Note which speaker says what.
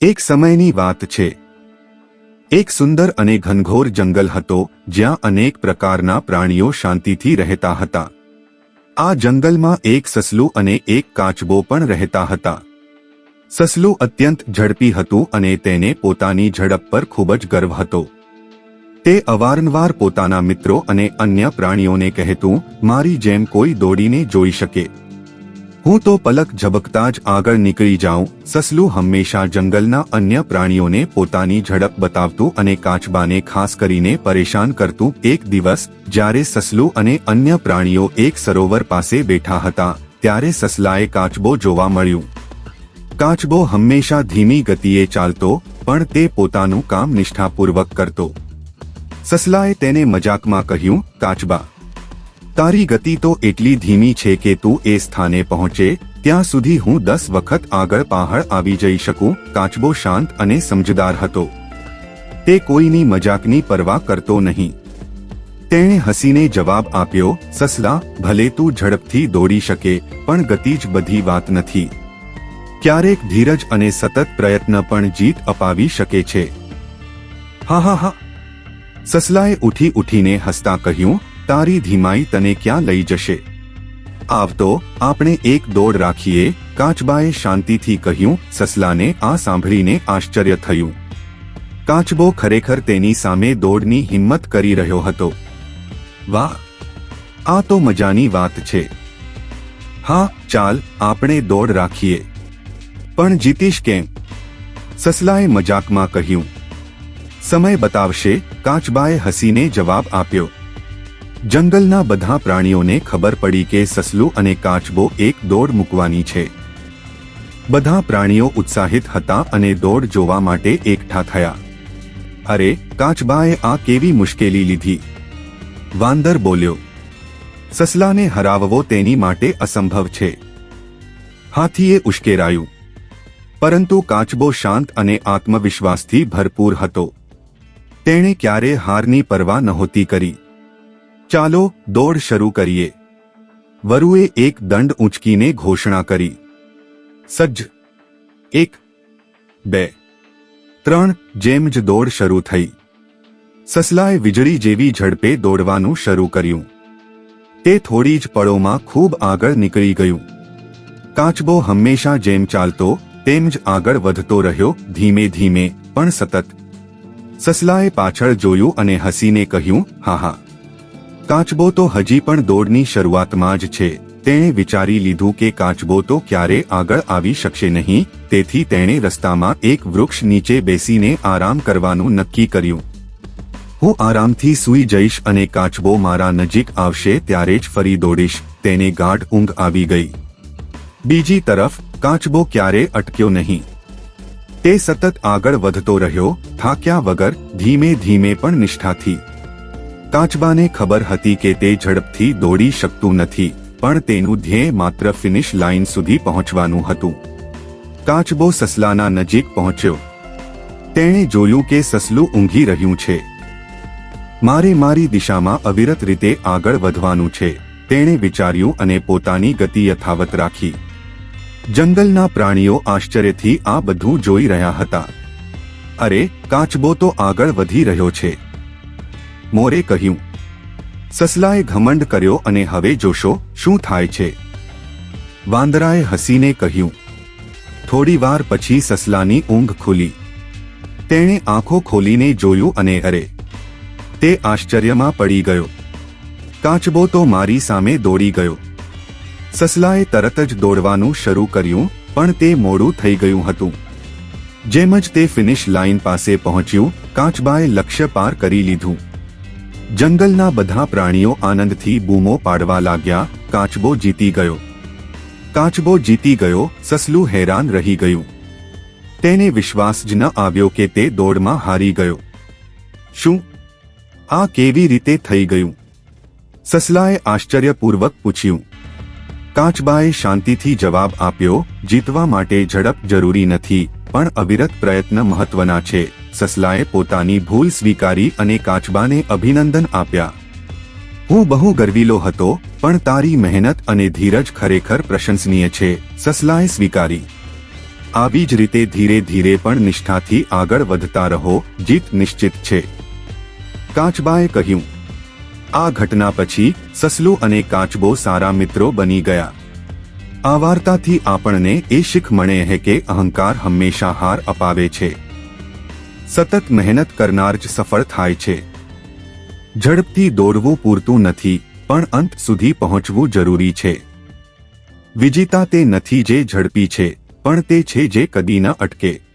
Speaker 1: એક સમયની વાત છે. એક સુંદર અને ઘનઘોર જંગલ હતો, જ્યાં અનેક પ્રકારના પ્રાણીઓ શાંતિથી રહેતા હતા. આ જંગલમાં એક સસલું અને એક કાચબો પણ રહેતા હતા. સસલું અત્યંત ઝડપી હતું અને તેને પોતાની ઝડપ પર ખૂબ જ ગર્વ હતો. તે અવારનવાર પોતાના મિત્રો અને અન્ય પ્રાણીઓને કહેતું, મારી જેમ કોઈ દોડીને જોઈ શકે. હું તો પલક ઝબકતા જ આગળ નીકળી જાઉં. સસલું હંમેશા જંગલના અન્ય પ્રાણીઓને પોતાની ઝડપ બતાવતું અને કાચબાને ખાસ કરીને પરેશાન કરતું એક દિવસ, જ્યારે સસલું અને અન્ય પ્રાણીઓ એક સરોવર પાસે બેઠા હતા, ત્યારે સસલાએ કાચબો જોવા મળ્યું. કાચબો હંમેશા ધીમી ગતિએ ચાલતો, પણ તે પોતાનું કામ નિષ્ઠાપૂર્વક કરતો. સસલાએ તેને મજાકમાં કહ્યું, કાચબા તારી ગતિ તો એટલી ધીમી છે કે તું એ સ્થાને પહોંચે, ત્યાં સુધી હું દસ વખત આગળ પહાડ આવી જઈ શકું, કાચબો શાંત અને સમજદાર હતો. તે કોઈની મજાકની પરવા કરતો નહીં. તેણે હસીને જવાબ આપ્યો, સસલા, ભલે તું ઝડપથી દોડી શકે, પણ ગતિ જ બધી વાત નથી. ક્યારેક ધીરજ અને સતત પ્રયત્ન પણ જીત અપાવી શકે છે. હા હા હા. સસલાએ ઉઠી ઉઠીને હસતા કહ્યું તારી ધીમાઈ તને ક્યાં લઈ જશે? આવતો, આપણે એક દોડ રાખીએ, કાચબાએ શાંતિથી કહ્યું, સસલાને, આ સાંભળીને આશ્ચર્ય થયું. કાચબો ખરેખર તેની સામે દોડની હિંમત કરી રહ્યો હતો. વાહ! આ તો મજાની વાત છે. હા, ચાલ, આપણે દોડ રાખીએ. પણ જીતીશ કેમ? સસલાએ મજાકમાં કહ્યું. સમય બતાવશે, કાચબાએ હસીને જવાબ આપ્યો. જંગલના બધા પ્રાણીઓને ખબર પડી કે સસલું અને કાચબો એક દોડ મૂકવાની છે. બધા પ્રાણીઓ ઉત્સાહિત હતા અને દોડ જોવા માટે એકઠા થયા. અરે, કાચબાએ આ કેવી મુશ્કેલી લીધી? વાંદર બોલ્યો. સસલાને હરાવવો તેની માટે અસંભવ છે. હાથીએ ઉશ્કેરાયું. પરંતુ કાચબો શાંત અને આત્મવિશ્વાસથી ભરપૂર હતો. તેણે ક્યારે હારની પરવા નહોતી કરી. ચાલો દોડ શરૂ કરીએ. વરુએ એક દંડ ઊંચકીને ઘોષણા કરી. સજ્જ. એક. બે. ત્રણ જેમ જ દોડ શરૂ થઈ. સસલાએ વીજળી જેવી ઝડપે દોડવાનું શરૂ કર્યું. તે થોડી જ પળોમાં ખૂબ આગળ નીકળી ગયું. કાચબો હંમેશા જેમ ચાલતો, તેમ જ આગળ વધતો રહ્યો ધીમે ધીમે, પણ સતત. સસલાએ પાછળ જોયું અને હસીને કહ્યું, હા હા. કાચબો તો હજી પણ દોડની શરૂઆતમાં જ છે. તેણે વિચારી લીધું કે કાચબો તો ક્યારે આગળ આવી શકશે નહીં, તેથી તેણે રસ્તામાં એક વૃક્ષ નીચે બેસીને આરામ કરવાનું નક્કી કર્યું. હું આરામથી સૂઈ જઈશ અને કાચબો મારા નજીક આવશે ત્યારે જ ફરી દોડીશ, તેને ગાઢ ઊંઘ આવી ગઈ. બીજી તરફ, કાચબો ક્યારે અટક્યો નહીં. તે સતત આગળ વધતો રહ્યો, થાક્યા વગર ધીમે ધીમે પણ નિષ્ઠાથી કાચબાને ખબર હતી કે તે ઝડપથી દોડી શકતું નથી, પણ તેનું ધ્યેય માત્ર ફિનિશ લાઇન સુધી પહોંચવાનું હતું. કાચબો સસલાના નજીક પહોંચ્યો. તેણે જોયું કે સસલું ઊંઘી રહ્યું છે. મારે મારી દિશામાં અવિરત રીતે આગળ વધવાનું છે, તેણે વિચાર્યું અને પોતાની ગતિ યથાવત રાખી. જંગલના પ્રાણીઓ આશ્ચર્યથી આ બધું જોઈ રહ્યા હતા. અરે, કાચબો તો આગળ વધી રહ્યો છે. મોરે કહ્યું, સસલાએ ઘમંડ કર્યો અને હવે જોશો શું થાય છે. વાંદરાએ હસીને કહ્યું, થોડી વાર પછી સસલાની ઊંઘ ખુલી. તેણે આંખો ખોલીને જોયું અને અરે, તે આશ્ચર્યમાં પડી ગયો. કાચબો તો મારી સામે દોડી ગયો. સસલાએ તરત જ દોડવાનું શરૂ કર્યું, પણ તે મોડું થઈ ગયું હતું. જેમ જ તે ફિનિશ લાઇન પાસે પહોંચ્યું, કાચબાએ લક્ષ્ય પાર કરી લીધું. જંગલના બધા પ્રાણીઓ આનંદથી બૂમો પાડવા લાગ્યા, કાચબો જીતી ગયો. કાચબો જીતી ગયો, સસલું હેરાન રહી ગયું. તેને વિશ્વાસ જ ન આવ્યો કે તે દોડમાં હારી ગયો. શું? આ કેવી રીતે થઈ ગયું? સસલાએ આશ્ચર્યપૂર્વક પૂછ્યું. કાચબાએ શાંતિથી જવાબ આપ્યો, જીતવા માટે ઝડપ જરૂરી નથી, પણ અવિરત પ્રયત્ન મહત્વના છે. સસલાએ પોતાની ભૂલ સ્વીકારી અને કાચબાને અભિનંદન આપ્યા. હું બહુ ગર્વીલો હતો, પણ તારી મહેનત અને ધીરજ ખરેખર પ્રશંસનીય છે, સસલાએ સ્વીકારી. આવી જ રીતે ધીરે ધીરે પણ નિષ્ઠાથી આગળ વધતા રહો, જીત નિશ્ચિત છે. કાચબાએ કહ્યું. આ ઘટના પછી સસલું અને કાચબો સારા મિત્રો બની ગયા. આ વાર્તાથી આપણને એ શીખ મળે છે કે અહંકાર હંમેશા હાર અપાવે છે. સતત મહેનત કરનાર જ સફળ થાય છે. ઝડપથી દોડવું પૂરતું નથી, પણ અંત સુધી પહોંચવું જરૂરી છે. વિજેતા તે નથી જે ઝડપી છે, પણ તે છે જે કદી ન અટકે.